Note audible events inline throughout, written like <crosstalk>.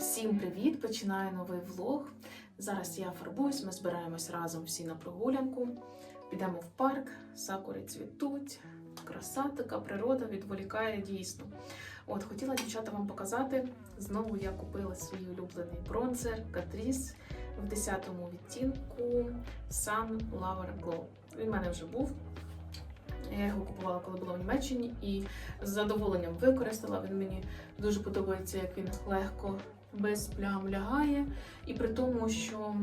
Всім привіт! Починаю новий влог. Зараз я фарбуюсь, ми збираємось разом всі на прогулянку. Підемо в парк, сакури цвітуть, краса така, природа відволікає дійсно. От, хотіла дівчата вам показати. Знову я купила свій улюблений бронзер Catrice в 10-му відтінку Sun Lover Glow. Він в мене вже був. Я його купувала, коли була в Німеччині, і з задоволенням використала. Він мені дуже подобається, як він легко без плям лягає. І при тому, що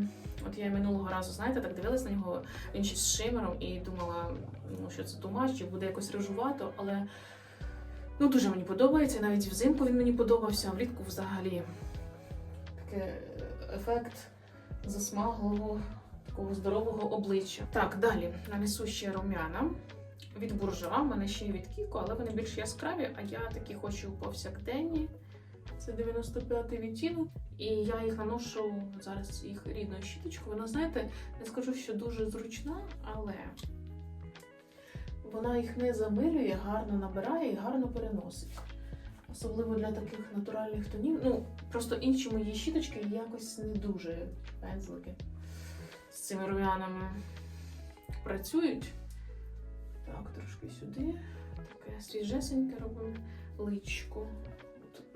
от я минулого разу, знаєте, так дивилась на нього, він ще з шимером, і думала, ну, що це тумач, чи буде якось рижувато, але ну, дуже мені подобається. Навіть взимку він мені подобався, а влітку взагалі такий ефект засмаглого, такого здорового обличчя. Так, далі нанесу ще рум'яна. Від буржуа, в мене ще є від Кіко, але вони більш яскраві, а я такі хочу повсякденні. Це 95-й відтінок. І я їх наношу зараз їх рідною щіточкою. Вона, знаєте, не скажу, що дуже зручна, але вона їх не замилює, гарно набирає і гарно переносить. Особливо для таких натуральних тонів. Ну, просто інші мої щіточки якось не дуже пензлики з цими рум'янами працюють. Так, трошки сюди. Таке свіжесеньке робимо личко.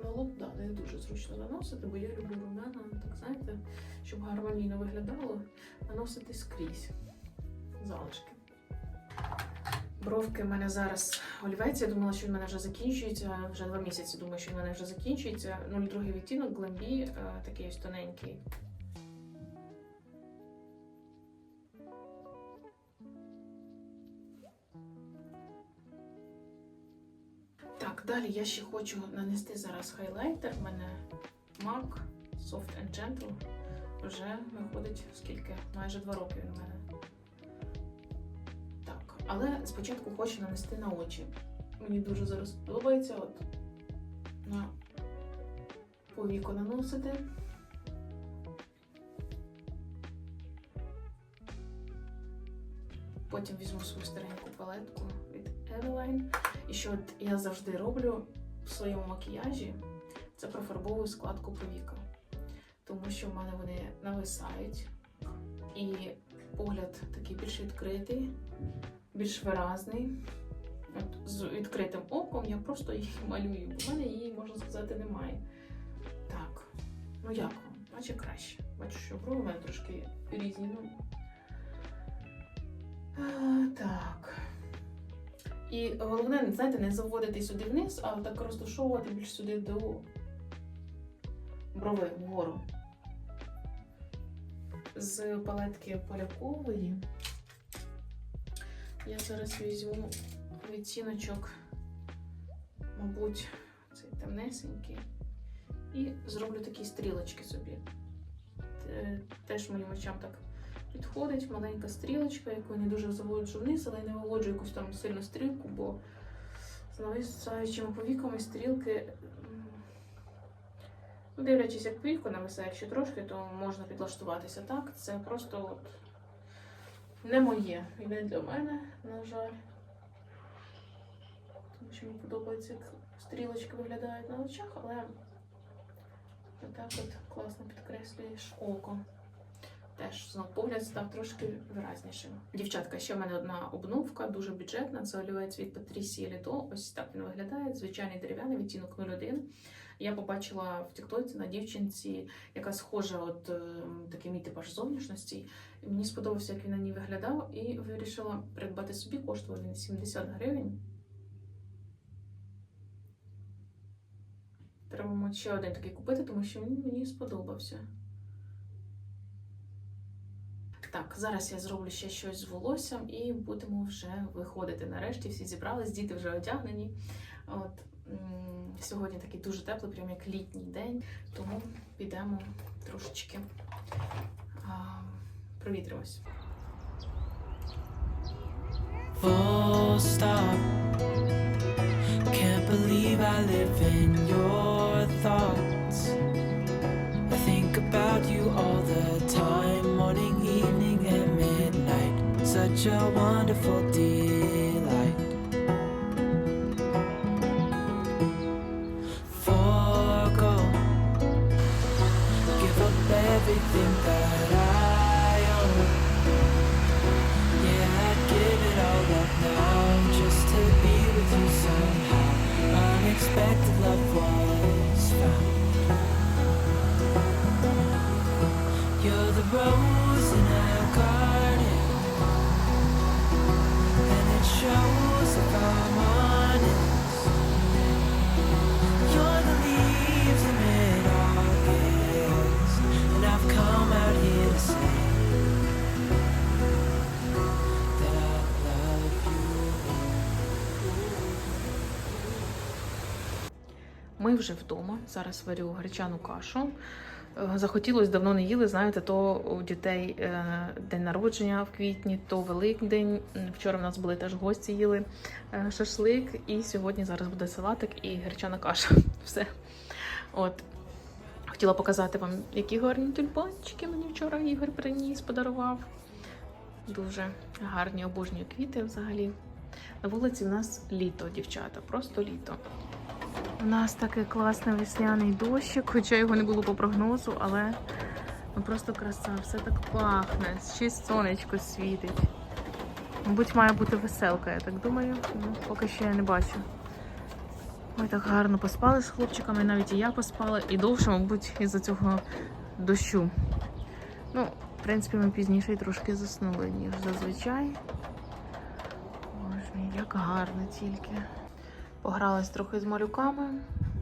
На да, не дуже зручно наносити, бо я люблю румяна, так знаєте, щоб гармонійно виглядало, наносити скрізь залишки. Бровки в мене зараз олівець. Я думала, що в мене вже закінчується. Вже два місяці думаю, що в мене вже закінчується. 02 відтінок, е, такий ось тоненький. Далі я ще хочу нанести зараз хайлайтер. У мене MAC Soft and Gentle. Вже виходить скільки? Майже два роки він у мене. Так, але спочатку хочу нанести на очі. Мені дуже зараз подобається от на повіку наносити. Потім візьму свою стареньку палетку від І що я завжди роблю в своєму макіяжі, це профарбовую складку повіка. Тому що в мене вони нависають, і погляд такий більш відкритий, більш виразний. От з відкритим оком я просто її <laughs> малюю, бо в мене її, можна сказати, немає. Так, ну як вам? Наче краще. Бачу, що брови в мене трошки різні. Ну. А, так. І головне, знаєте, не заводити сюди вниз, а так розташовувати більш сюди до брови вгору. З палетки полякової я зараз візьму відтіночок, мабуть, цей темнесенький, і зроблю такі стрілочки собі. Теж моїм очам так підходить маленька стрілочка, яку я не дуже заводжу вниз, але й не виводжу якусь там сильну стрілку, бо з нависаючими повіками стрілки, ну, дивлячись, як повіку нависає ще трошки, то можна підлаштуватися так. Це просто от не моє і не для мене, на жаль. Тому що мені подобається, як стрілочки виглядають на очах, але отак от класно підкреслюєш око теж знов погляд став трошки виразнішим. Дівчатка, ще в мене одна обновка, дуже бюджетна. Це олівець від Patricia Лідо. Ось так він виглядає. Звичайний дерев'яний відтінок 01. Я побачила в Тіктоці на дівчинці, яка схожа, от е, такий мій типаж зовнішності. Мені сподобався, як він на ній виглядав, і вирішила придбати собі. Коштував він 70 гривень. Треба ще один такий купити, тому що він мені сподобався. Так, зараз я зроблю ще щось з волоссям і будемо вже виходити. Нарешті всі зібрались, діти вже одягнені. От сьогодні такий дуже теплий, прям як літній день, тому підемо трошечки провітримось. think about you all the time, Such a wonderful delight. Ми вже вдома. Зараз варю гречану кашу. Е, Захотілося давно не їли. Знаєте, то у дітей е, день народження в квітні, то Великдень. Вчора в нас були теж гості, їли е, шашлик, і сьогодні зараз буде салатик і гречана каша. <laughs> Все. От. Хотіла показати вам, які гарні тюльпанчики мені вчора Ігор приніс, подарував. Дуже гарні обожнюю квіти взагалі. На вулиці в нас літо, дівчата, просто літо. У нас такий класний весняний дощик, хоча його не було по прогнозу, але ну просто краса, все так пахне, ще сонечко світить. Мабуть, має бути веселка, я так думаю. Ну, поки що я не бачу. Ой, так гарно поспали з хлопчиками, навіть і я поспала, і довше, мабуть, із-за цього дощу. Ну, в принципі, ми пізніше трошки заснули, ніж зазвичай. Боже мій, як гарно тільки. Погралась трохи з малюками.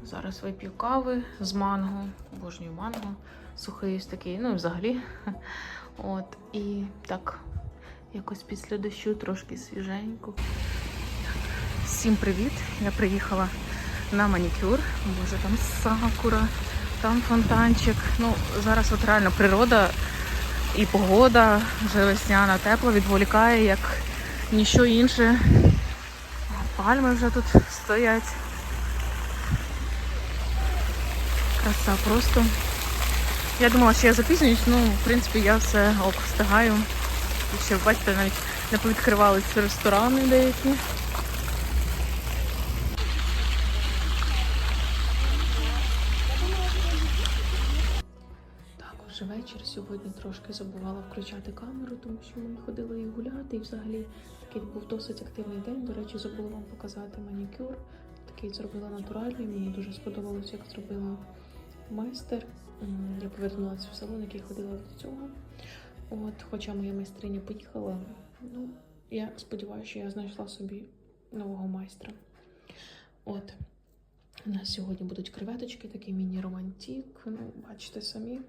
Зараз вип'ю кави з манго, обожнюю манго. Сухий ось такий, ну і взагалі. <laughs> От, і так, якось після дощу трошки свіженько. Всім привіт! Я приїхала на манікюр. Боже, там сакура, там фонтанчик. Ну, зараз от реально природа і погода вже весняна, тепла, відволікає, як ніщо інше. Пальми вже тут стоять. Краса просто. Я думала, що я запізнююсь, ну, в принципі, я все ок встигаю. І ще, бачите, навіть не повідкривалися ресторани деякі. Сьогодні трошки забувала включати камеру, тому що ми ходили і гуляти, і взагалі такий був досить активний день. До речі, забула вам показати манікюр. Такий зробила натуральний. Мені дуже сподобалося, як зробила майстер. Я повернулася в салон, який ходила до цього. От, хоча моя майстриня поїхала, ну я сподіваюся, що я знайшла собі нового майстра. От. У нас сьогодні будуть креветочки, такий міні-романтик. Ну, бачите самі.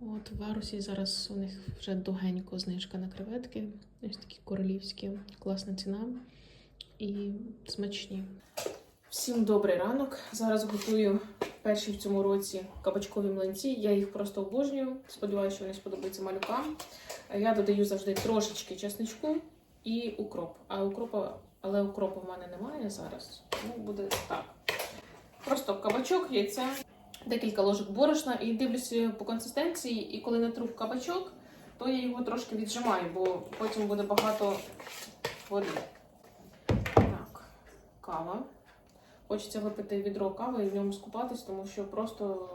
От в Варусі зараз у них вже довгенько знижка на креветки. Ось такі королівські, класна ціна і смачні. Всім добрий ранок. Зараз готую перші в цьому році кабачкові млинці. Я їх просто обожнюю. Сподіваюся, що вони сподобаються малюкам. Я додаю завжди трошечки чесничку і укроп. А укропа, але укропу в мене немає зараз. Тому буде так. Просто кабачок, яйця, декілька ложок борошна і дивлюся по консистенції. І коли натру кабачок, то я його трошки віджимаю, бо потім буде багато води. Так, кава. Хочеться випити відро кави і в ньому скупатись, тому що просто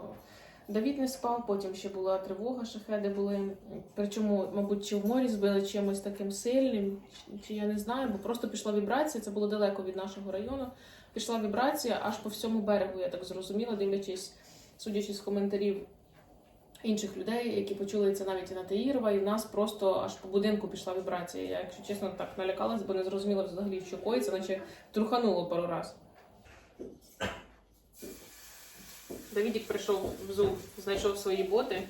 Давід не спав, потім ще була тривога, шахеди були. Причому, мабуть, чи в морі збили чимось таким сильним, чи я не знаю, бо просто пішла вібрація. Це було далеко від нашого району. Пішла вібрація аж по всьому берегу, я так зрозуміла, дивлячись, судячи з коментарів інших людей, які почули це навіть і на Таїрова, і в нас просто аж по будинку пішла вібрація. Я, якщо чесно, так налякалась, бо не зрозуміла взагалі, що коїться, наче трухануло пару раз. Давідік прийшов в взув, знайшов свої боти,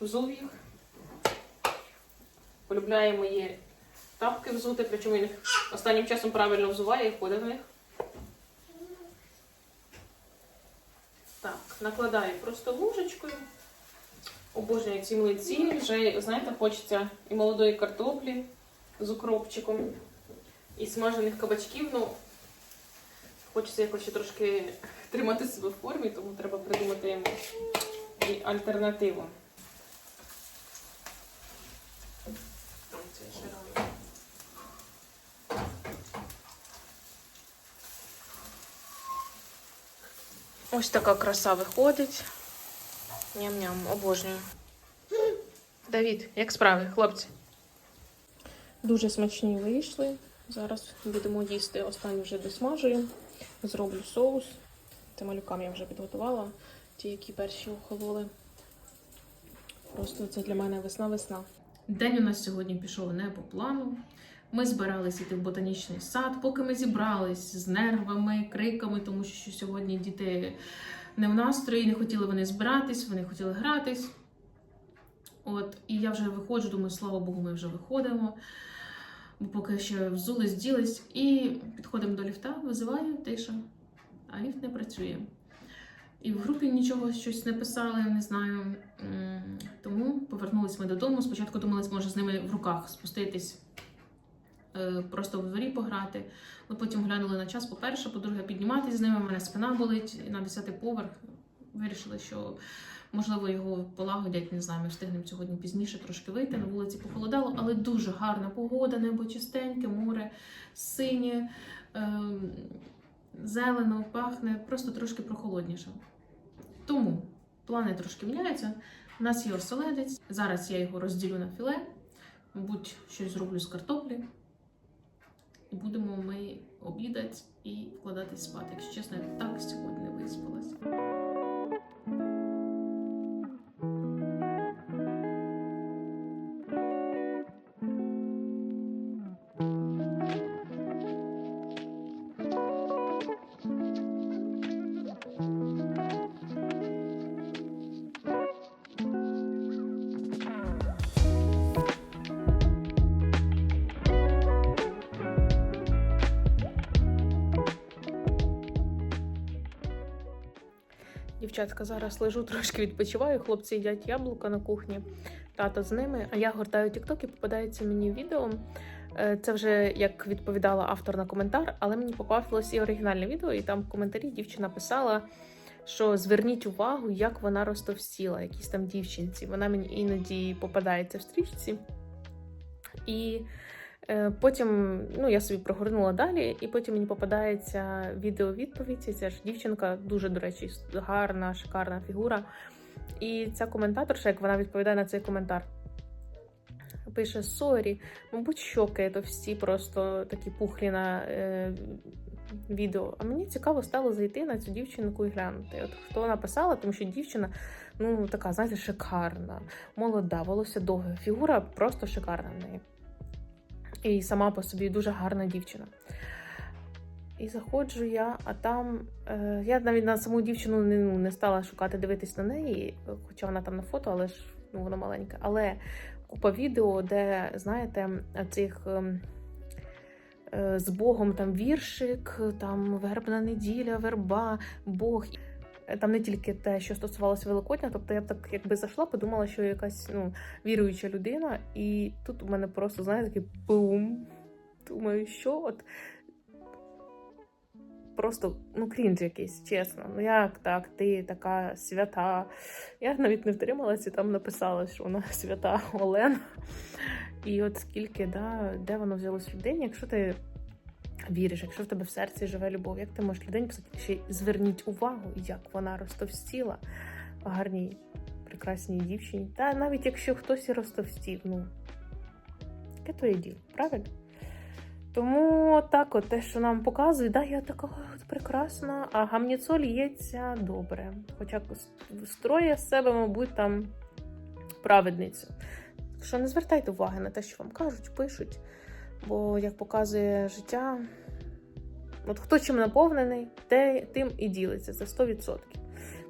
взув їх. Полюбляє мої тапки взути, причому він їх останнім часом правильно взуває і ходить в них. Так, накладаю просто ложечкою. Обожнюю ці млиці. Вже, знаєте, хочеться і молодої картоплі з укропчиком, і смажених кабачків. Ну, хочеться якось ще трошки тримати себе в формі, тому треба придумати і альтернативу. Це ще рано. Ось така краса виходить. Ням-ням, обожнюю. Давід, як справи, хлопці? Дуже смачні вийшли. Зараз будемо їсти. Останню вже досмажую. Зроблю соус. Це малюкам я вже підготувала. Ті, які перші охололи. Просто це для мене весна-весна. День у нас сьогодні пішов не по плану. Ми збиралися йти в ботанічний сад, поки ми зібрались з нервами, криками, тому що сьогодні діти не в настрої, не хотіли вони збиратись, вони хотіли гратись. От, і я вже виходжу, думаю, слава Богу, ми вже виходимо. Бо поки ще взулись, ділись, і підходимо до ліфта, визиваю, тиша, а ліфт не працює. І в групі нічого щось не писали, не знаю. Тому повернулись ми додому. Спочатку думали, може з ними в руках спуститись, просто в дворі пограти. Ну, потім глянули на час, по-перше, по-друге, підніматися з ними. У мене спина болить на 10-й поверх. Вирішили, що можливо його полагодять, не знаю, ми встигнемо сьогодні пізніше трошки вийти. На вулиці похолодало, але дуже гарна погода, небо чистеньке, море синє, ем, зелено, пахне, просто трошки прохолодніше. Тому плани трошки міняються. У нас є оселедець. Зараз я його розділю на філе, мабуть, щось зроблю з картоплі. І будемо ми обідати і вкладатись спати. Якщо чесно, я так сьогодні не. Дівчатка, зараз лежу, <laughs> трошки відпочиваю. Хлопці їдять яблука на кухні, тато з ними. А я гортаю TikTok і попадається мені відео. Е, Це вже як відповідала автор на коментар, але мені попавилось і оригінальне відео, і там в коментарі дівчина писала, що зверніть увагу, як вона розтовстіла, якійсь там дівчинці. Вона мені іноді попадається в стрічці. І потім ну, я собі прогорнула далі, і потім мені попадається відео-відповідь. І Ця ж дівчинка дуже, до речі, гарна, шикарна фігура. І ця коментаторша, як вона відповідає на цей коментар, пише: Сорі, мабуть, щоки то всі просто такі пухлі на е, відео. А мені цікаво стало зайти на цю дівчинку і глянути. От хто вона писала, тому що дівчина, ну така, знаєте, шикарна, молода, волосся довге, фігура просто шикарна в неї. І сама по собі дуже гарна дівчина. І заходжу я, а там е, я навіть на саму дівчину не, ну, не стала шукати дивитись на неї, хоча вона там на фото, але ж ну, вона маленька. Але купа відео, де, знаєте, цих ем, е, з Богом там віршик, там вербна неділя, верба, Бог. Там не тільки те, що стосувалося Великодня, тобто я б так якби зайшла, подумала, що я якась ну, віруюча людина, і тут у мене просто, знаєте, такий бум. Думаю, що от просто ну крінж якийсь, чесно. Ну як так, ти така свята. Я навіть не втрималася і там написала, що вона <laughs> свята Олена. І от скільки, да, де воно взялось людині, якщо ти віриш, якщо в тебе в серці живе любов, як ти можеш людині писати, ще зверніть увагу, як вона розтовстіла гарній, прекрасній дівчині. Та навіть якщо хтось і розтовстів, ну яке твоє діло, правильно? Тому так, от те, що нам показують, да, я така прекрасна, а гамніцо лється добре. Хоча строє з себе, мабуть, там праведницю. Що не звертайте уваги на те, що вам кажуть, пишуть. Бо, як показує життя, от хто чим наповнений, те, тим і ділиться. Це 100%.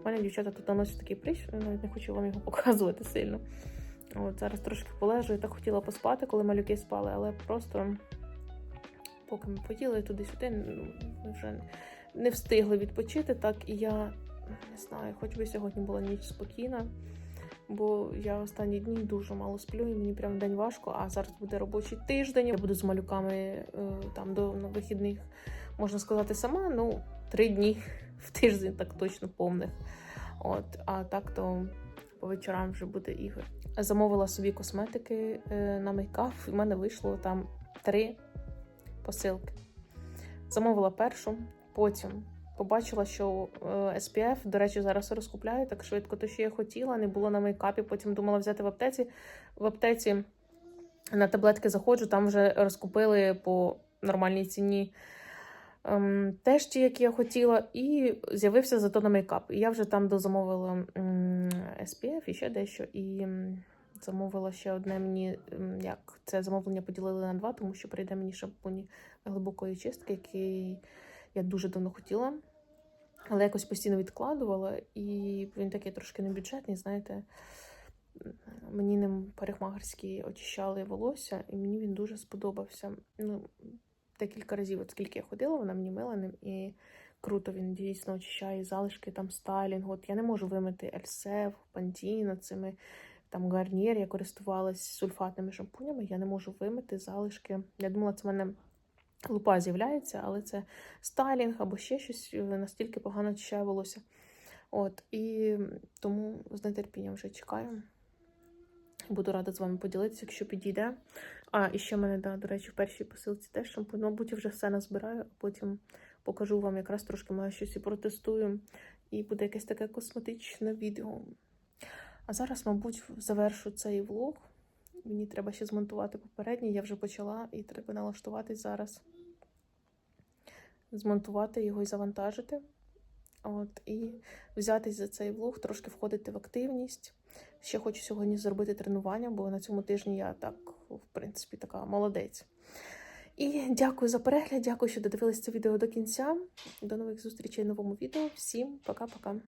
У мене дівчата тут наносять такий прищ, я навіть не хочу вам його <laughs> показувати сильно. От Зараз трошки полежу. Я так хотіла поспати, коли малюки спали, але просто поки ми поїли туди-сюди, ну, ми вже не встигли відпочити. Так і я не знаю, хоч би сьогодні була ніч спокійна, бо я останні дні дуже мало сплю, і мені прям день важко. А зараз буде робочий тиждень. Я буду з малюками е, там до вихідних, можна сказати, сама. Ну, три дні в тиждень, так точно повних. От, а так то по вечорам вже буде ігор. Замовила собі косметики е, на мейкап. і в мене вийшло там три посилки. Замовила першу, потім побачила, що е, SPF, до речі, зараз розкупляю так швидко, то що я хотіла, не було на мейкапі. Потім думала взяти в аптеці. В аптеці на таблетки заходжу, там вже розкупили по нормальній ціні. Ем, теж ті, які я хотіла, і з'явився зато на мейкап. І я вже там дозамовила SPF і ще дещо. І замовила ще одне мені, як це замовлення поділили на два, тому що прийде мені шампунь глибокої чистки, який я дуже давно хотіла, але якось постійно відкладувала, і він такий трошки небюджетний, знаєте. Мені ним парикмахерські очищали волосся, і мені він дуже сподобався. Ну, декілька разів, от скільки я ходила, вона мені мила ним. І круто він дійсно очищає залишки там стайлінгу. От я не можу вимити Ельсев, Пантіно, цими там Гарнір, я користувалась сульфатними шампунями, я не можу вимити залишки. Я думала, це в мене лупа з'являється, але це стайлінг або ще щось е, настільки погано волосся. От, і тому з нетерпінням вже чекаю. Буду рада з вами поділитися, якщо підійде. А, і ще в мене, да, до речі, в першій посилці теж шампунь. Ну, Мабуть, вже все назбираю, а потім покажу вам якраз трошки маю щось і протестую. І буде якесь таке косметичне відео. А зараз, мабуть, завершу цей влог. Мені треба ще змонтувати попередній, я вже почала, і треба налаштуватись зараз. Змонтувати його і завантажити. От, і взятись за цей влог, трошки входити в активність. Ще хочу сьогодні зробити тренування, бо на цьому тижні я так, в принципі, така молодець. І дякую за перегляд, дякую, що додивились це відео до кінця. До нових зустрічей в новому відео. Всім пока-пока.